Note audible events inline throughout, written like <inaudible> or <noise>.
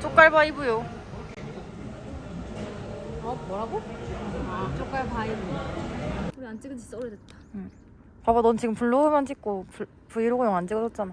쪽갈바이브요. 어 뭐라고? 아, 쪽갈바이브. 우리 안 찍은 지 오래됐다. 응. 봐봐, 넌 지금 블로그만 찍고 브, 브이로그용 안 찍어줬잖아.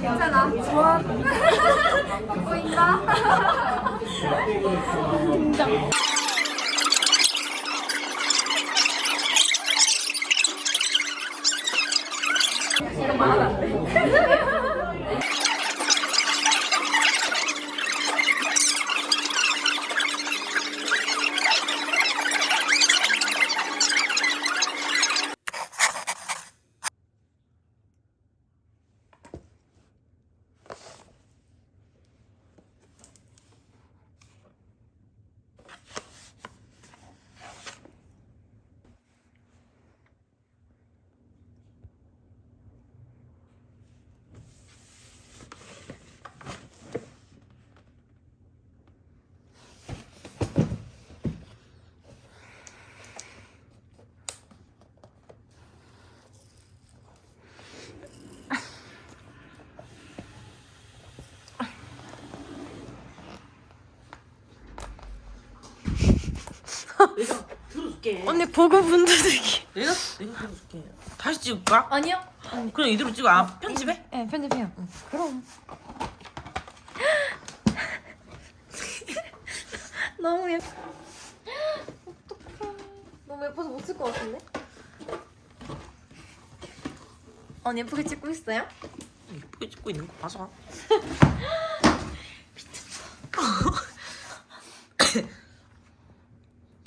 괜찮아. 좋아. <laughs> 보인다. <laughs> 내가 들어 줄게. 언니 보고 분들이. 내가 내가 들어줄게. 다시 찍을까? 아니요. 그냥 이대로 찍어. 아 편집해? 네, 편집해요. 그럼. <laughs> 너무 예뻐. 어떡해. 너무 예뻐서 못 쓸 것 같은데? 언니 예쁘게 찍고 있어요? 예쁘게 찍고 있는 거 봐서. <laughs> <laughs>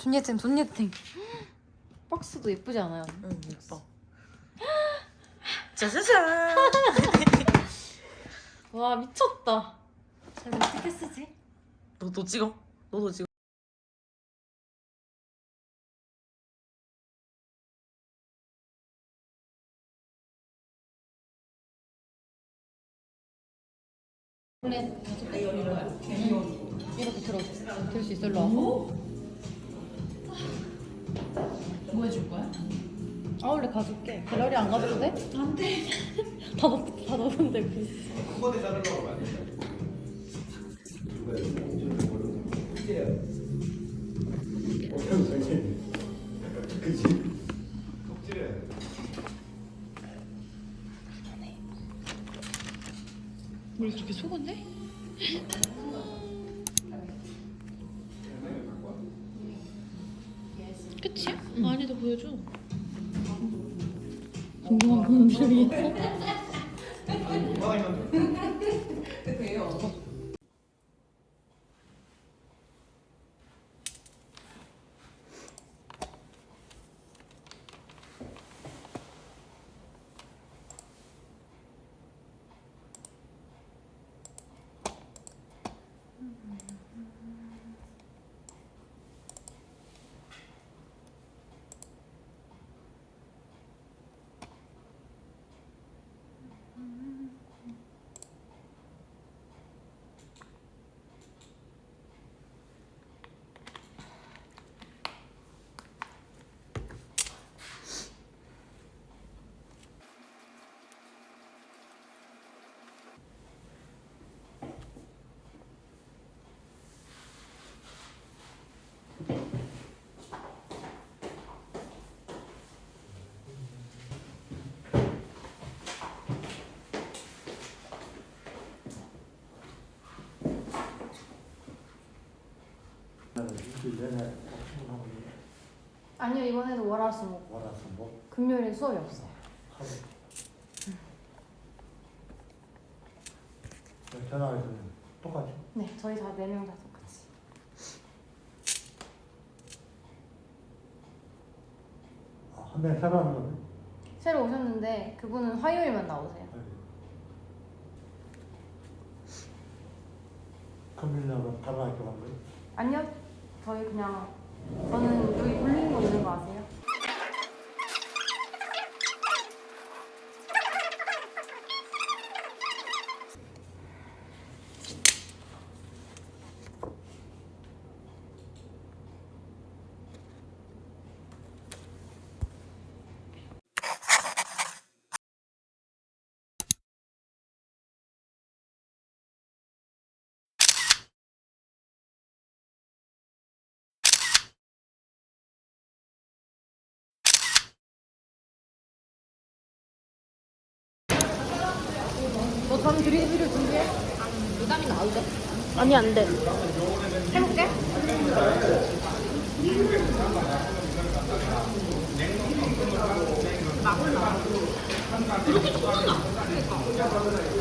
존예탱, 존예탱. 박스도 예쁘지 않아요? 응 예뻐. 짜자잔. <laughs> 와 미쳤다. 잘 어떻게 쓰지? 너도 찍어. 너도 찍어. 이렇게 들어 들 수 있어 일로 와. 뭐 해줄 거야? 아 원래 가줄게 갤러리 안 가도 돼? 안돼 <laughs> 다 넣, 다 넣으면 되고 그. 한 번에 자르려고 하면 돼. 우리 그렇게 속은데? 보여줘. 궁금한 분들 위해서. 아니요 이번에도 월화수목 월화수 목 금요일에 수업이 없어요. 하루. 전화해서는 똑같이. 네 저희 다 네 명 다 똑같이. 아, 한명 새로 하는 거네. 새로 오셨는데 그분은 화요일만 나오세요. 금일날은 다른 학교 간 거예요? 아니요 저희 그냥 저는 여기 불리는 거 있는 거 아세요? 너잠 드리기를 준비해? 부담이 나오대. 아니 안 돼. 해볼게.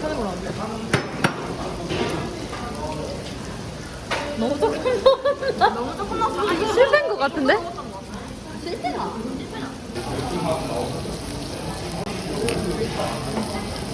하는 건안 돼. 너무 조금 넣었나? 너무 조금 넣었어. 실패인 것 같은데? 실패가. 시시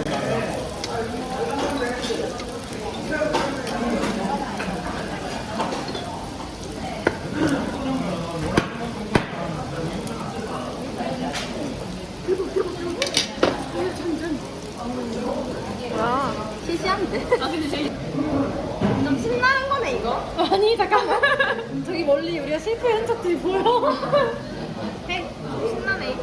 한데. 좀 신나는 거네 이거. 아니 잠깐만. <laughs> 저기 멀리 우리가 실패 흔적들이 보여. 해. <laughs> 신나네.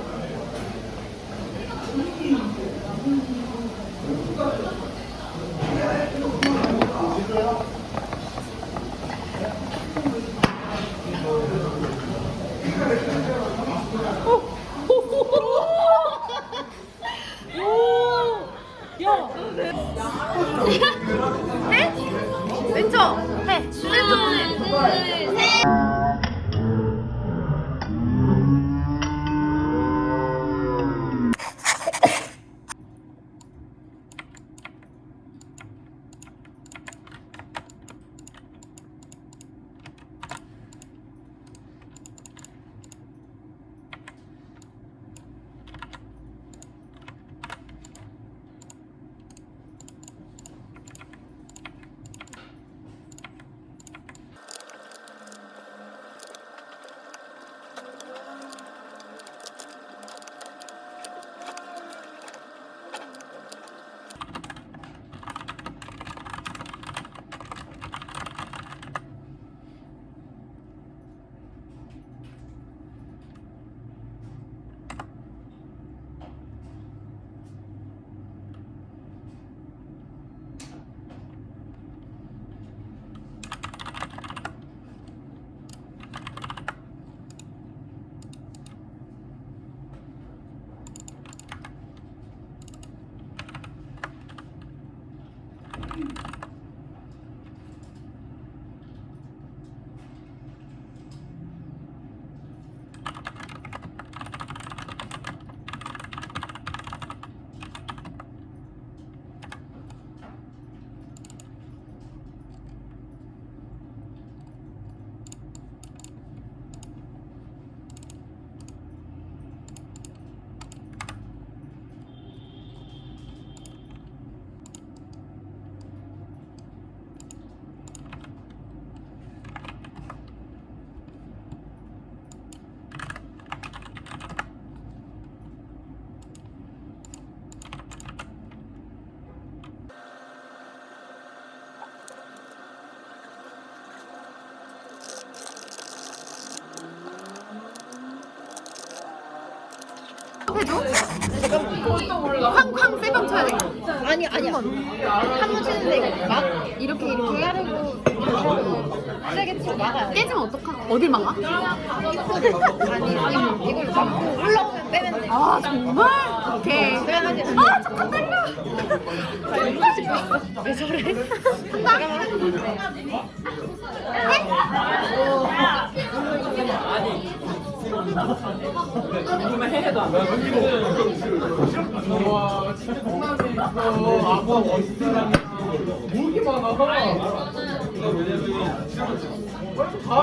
야! 왼쪽. 해. 왼쪽. 둘, 해줘? 쾅쾅 세방 쳐야 돼. 아니 아니야. 한번 치는데 막 이렇게 이렇게 하려고 세게 치고 막아야 돼. 깨지면 어떡하? 어딜 막아? 아니 이걸 이걸 막고 올라오면 빼면 돼. 아 정말? 오케이. 빼야지. 아 잠깐 떨려. <laughs> 왜 저래? 와 진짜 콩나물 있어 아빠 뭐 이렇게 많아 다 다. 아,